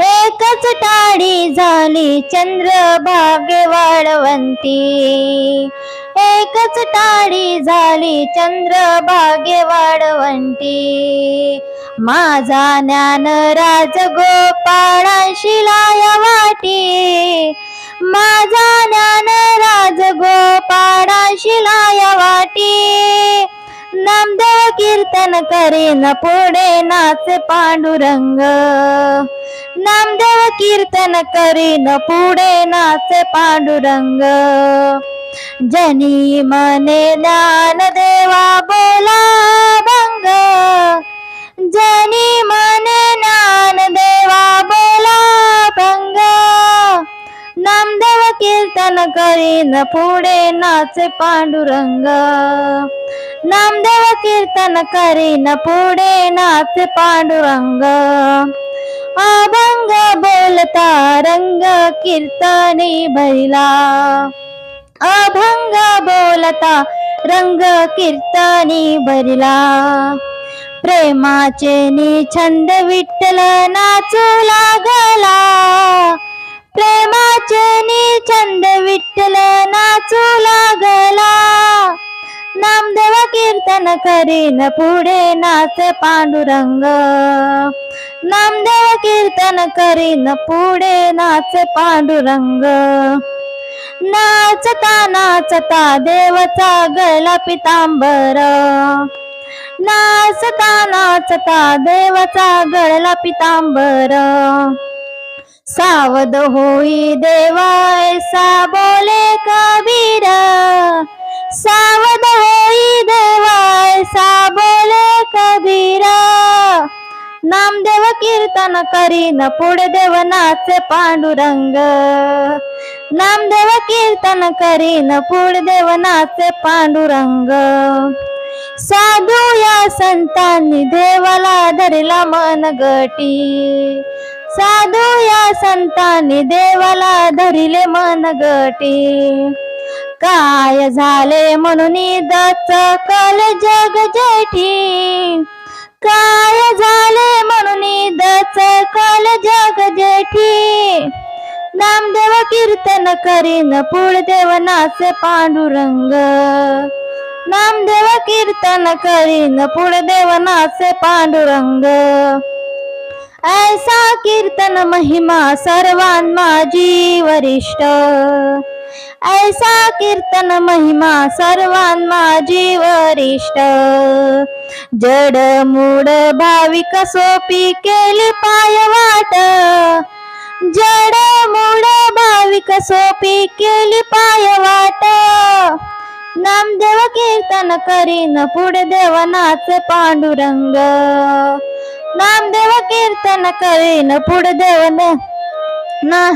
एकच टाळी झाली चंद्रभागे वाढवंती एकच टाळी झाली चंद्रभागे वाढवंती माझा ज्ञान राज गोपाळाशी लाया वाटी. माझा ज्ञान राज गोपाळाशी लाया वाटी. नामदेव कीर्तन करीन पुढे नाच पांडुरंग. नामदेव कीर्तन करीन पुढे नाच पांडुरंग. जनी मने ज्ञान देवा बोला भंग. जनी मने ज्ञान देवा बोला भंग. नामदेव कीर्तन करीन पुढे नाच पांडुरंग. नामदेव कीर्तन करीन पुढे नाच पांडुरंग. अभंग बोलता रंग कीर्तने भरिला. अभंग बोलता रंग कीर्तने भरिला. प्रेमाचे छंद विठ्ठल नाचू लागला. प्रेमाचे छंद विठ्ठल नाचू लागला. नामदेव कीर्तन करीन पुढे नाच पांडुरंग. नामदेव कीर्तन करीन पुढे नाच पांडुरंग. नाचता नाचता देवचा गळा पितांबर. नाचता नाचता देवचा गळला पितांबर. सावध होई देवाय सा बोले कबीर. सावध होई देवाय सा बोले कबीरा. नामदेव कीर्तन करीन पुढे देव नाचे पांडुरंग. नामदेव कीर्तन करीन पुढे देव नाचे पांडुरंग. साधू या संतांनी देवाला धरला मन गटी. साधू या संतांनी देवाला धरिले मन गटी. काय झाले म्हणून दच कल जग जेठी. काय झाले म्हणून काल जग जेठी? नामदेव कीर्तन करीन पुढ देव नाच पांडुरंग. नामदेव कीर्तन करीन पुढ देव नाच पांडुरंग. ऐसा कीर्तन महिमा सर्वान माझी वरिष्ठ. ऐसा कीर्तन महिमा सर्वान माझी वरिष्ठ. जड मूड भाविक सोपी केली पाय वाट. जड मूड भाविक सोपी केली पाय वाट. नामदेव कीर्तन करीन पुढे देवनाच पांडुरंग. नामदेव कीर्तन करीन पुढे देव न- ना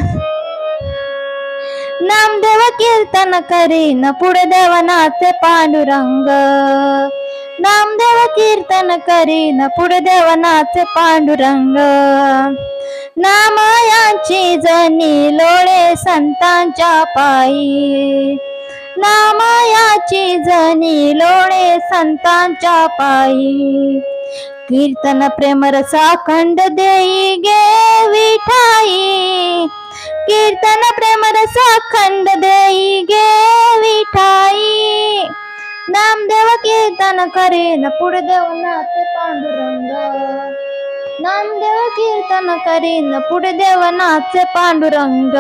नामदेव कीर्तन करीन पुढे देवनाचे पांडुरंग. कीर्तन करीन पुढे देवनाच पांडुरंग. नामयाची जनी लोळे संतांच्या पायी. नामयाची जनी लोळे संतांच्या पायी. कीर्तन प्रेम रसा खंड देई गे विठाई. कीर्तन प्रेम रसा खंड देई गे विठाई. नामदेव कीर्तन करीन पुढे देव नाच पांडुरंग. नामदेव कीर्तन करीन पुढे देव नाच पांडुरंग.